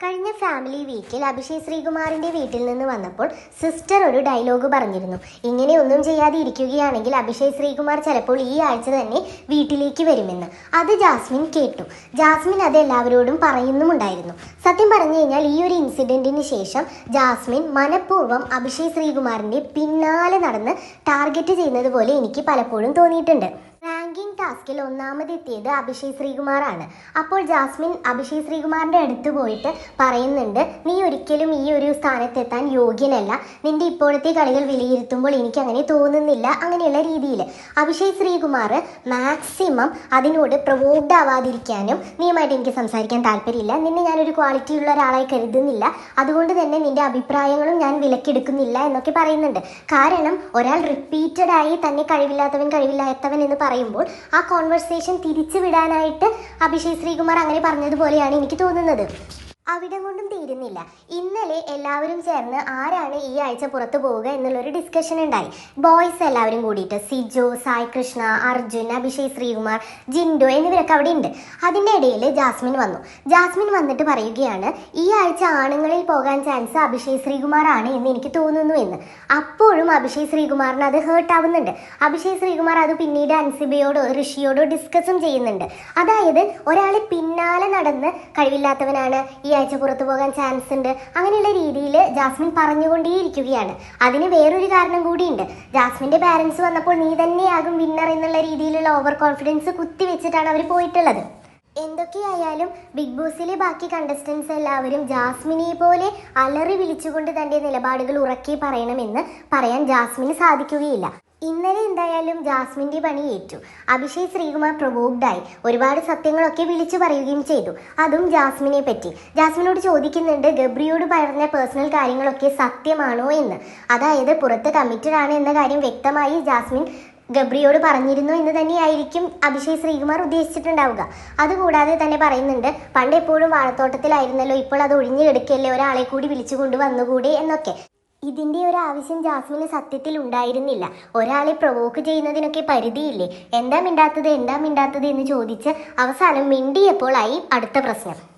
കഴിഞ്ഞ ഫാമിലി വീക്കിൽ അഭിഷേക് ശ്രീകുമാറിന്റെ വീട്ടിൽ നിന്ന് വന്നപ്പോൾ സിസ്റ്റർ ഒരു ഡയലോഗ് പറഞ്ഞിരുന്നു. ഇങ്ങനെ ഒന്നും ചെയ്യാതെ ഇരിക്കുകയാണെങ്കിൽ അഭിഷേക് ശ്രീകുമാർ ചിലപ്പോൾ ഈ ആഴ്ച തന്നെ വീട്ടിലേക്ക് വരുമെന്ന്. അത് ജാസ്മിൻ കേട്ടു. ജാസ്മിൻ അത് എല്ലാവരോടും പറയുന്നുമുണ്ടായിരുന്നു. സത്യം പറഞ്ഞു കഴിഞ്ഞാൽ ഈ ഒരു ഇൻസിഡന്റിന് ശേഷം ജാസ്മിൻ മനഃപൂർവം അഭിഷേക് ശ്രീകുമാറിന്റെ പിന്നാലെ നടന്ന് ടാർഗറ്റ് ചെയ്യുന്നത് പോലെ എനിക്ക് പലപ്പോഴും തോന്നിയിട്ടുണ്ട്. ടാസ്കിൽ ഒന്നാമതെത്തിയത് അഭിഷേക് ശ്രീകുമാറാണ്. അപ്പോൾ ജാസ്മിൻ അഭിഷേക് ശ്രീകുമാറിന്റെ അടുത്ത് പോയിട്ട് പറയുന്നുണ്ട് നീ ഒരിക്കലും ഈ ഒരു സ്ഥാനത്തെത്താൻ യോഗ്യനല്ല. നിന്റെ ഇപ്പോഴത്തെ കളികൾ വിലയിരുത്തുമ്പോൾ എനിക്ക് അങ്ങനെ തോന്നുന്നില്ല അങ്ങനെയുള്ള രീതിയിൽ. അഭിഷേക് ശ്രീകുമാർ മാക്സിമം അതിനോട് പ്രൊവോക്ഡ് ആവാതിരിക്കാനും നീയുമായിട്ട് എനിക്ക് സംസാരിക്കാൻ താല്പര്യമില്ല. നിന്നെ ഞാനൊരു ക്വാളിറ്റി ഉള്ള ഒരാളായി കരുതുന്നില്ല. അതുകൊണ്ട് തന്നെ നിന്റെ അഭിപ്രായങ്ങളും ഞാൻ വിലക്കെടുക്കുന്നില്ല എന്നൊക്കെ പറയുന്നുണ്ട്. കാരണം ഒരാൾ റിപ്പീറ്റഡായി തന്നെ കഴിവില്ലാത്തവൻ കഴിവില്ലാത്തവൻ എന്ന് പറയുമ്പോൾ ആ കോൺവെർസേഷൻ തിരിച്ചു വിടാനായിട്ട് അഭിഷേക് ശ്രീകുമാർ അങ്ങനെ പറഞ്ഞതുപോലെയാണ് എനിക്ക് തോന്നുന്നത്. അവിടെ കൊണ്ടും തീരുന്നില്ല. ഇന്നലെ എല്ലാവരും ചേർന്ന് ആരാണ് ഈ ആഴ്ച പുറത്തു പോവുക എന്നുള്ളൊരു ഡിസ്കഷൻ ഉണ്ടായി. ബോയ്സ് എല്ലാവരും കൂടിയിട്ട് സിജോ സായ് കൃഷ്ണ അർജുൻ അഭിഷേക് ശ്രീകുമാർ ജിൻഡോ എന്നിവരൊക്കെ അവിടെ ഉണ്ട്. അതിന്റെ ഇടയിൽ ജാസ്മിൻ വന്നു. ജാസ്മിൻ വന്നിട്ട് പറയുകയാണ് ഈ ആഴ്ച ആണുങ്ങളിൽ പോകാൻ ചാൻസ് അഭിഷേക് ശ്രീകുമാർ ആണ് എന്ന് എനിക്ക് തോന്നുന്നു എന്ന്. അപ്പോഴും അഭിഷേക് ശ്രീകുമാറിന് അത് ഹേർട്ട് ആവുന്നുണ്ട്. അഭിഷേക് ശ്രീകുമാർ അത് പിന്നീട് അൻസിബയോടോ ഋഷിയോടോ ഡിസ്കസും ചെയ്യുന്നുണ്ട്. അതായത് ഒരാൾ പിന്നാലെ നടന്ന് കഴിവില്ലാത്തവനാണ്. ഈ ആഴ്ച പുറത്തു പോകാൻ ചാൻസ് ഉണ്ട്. അങ്ങനെയുള്ള രീതിയിൽ ജാസ്മിൻ പറഞ്ഞുകൊണ്ടേയിരിക്കുകയാണ്. അതിന് വേറൊരു കാരണം കൂടിയുണ്ട്. ജാസ്മിന്റെ പാരൻസ് വന്നപ്പോൾ നീ തന്നെയാകും വിന്നർ എന്നുള്ള രീതിയിലുള്ള ഓവർ കോൺഫിഡൻസ് കുത്തി വെച്ചിട്ടാണ് അവർ പോയിട്ടുള്ളത്. എന്തൊക്കെയായാലും ബിഗ് ബോസിലെ ബാക്കി കണ്ടസ്റ്റൻസ് എല്ലാവരും ജാസ്മിനെ പോലെ അലറി വിളിച്ചുകൊണ്ട് തന്റെ നിലപാടുകൾ ഉറക്കി പറയണമെന്ന് പറയാൻ ജാസ്മിന് സാധിക്കുകയില്ല. ഇന്നലെ എന്തായാലും ജാസ്മിന്റെ പണി ഏറ്റു. അഭിഷേക് ശ്രീകുമാർ പ്രൊവോക്ഡായി. ഒരുപാട് സത്യങ്ങളൊക്കെ വിളിച്ചു പറയുകയും ചെയ്തു. അതും ജാസ്മിനെ പറ്റി. ജാസ്മിനോട് ചോദിക്കുന്നുണ്ട് ഗബ്രിയോട് പറഞ്ഞ പേഴ്സണൽ കാര്യങ്ങളൊക്കെ സത്യമാണോ എന്ന്. അതായത് പുറത്ത് കമ്മിറ്റഡ് ആണ് എന്ന കാര്യം വ്യക്തമായി ജാസ്മിൻ ഗബ്രിയോട് പറഞ്ഞിരുന്നു എന്ന് തന്നെയായിരിക്കും അഭിഷേക് ശ്രീകുമാർ ഉദ്ദേശിച്ചിട്ടുണ്ടാവുക. അതുകൂടാതെ തന്നെ പറയുന്നുണ്ട് പണ്ട് എപ്പോഴും വാഴത്തോട്ടത്തിലായിരുന്നല്ലോ ഇപ്പോൾ അത് ഒഴിഞ്ഞു കിടക്കല്ലേ ഒരാളെ കൂടി വിളിച്ചു കൊണ്ടുവന്നുകൂടെ എന്നൊക്കെ. ഇതിന്റെ ഒരു ആവശ്യം ജാസ്മിന് സത്യത്തിൽ ഉണ്ടായിരുന്നില്ല. ഒരാളെ പ്രൊവോക്ക് ചെയ്യുന്നതിനൊക്കെ പരിധിയില്ലേ? എന്താ മിണ്ടാത്തത്? എന്താ മിണ്ടാത്തത് എന്ന് ചോദിച്ച് അവസാനം മിണ്ടിയപ്പോൾ ആയി അടുത്ത പ്രശ്നം.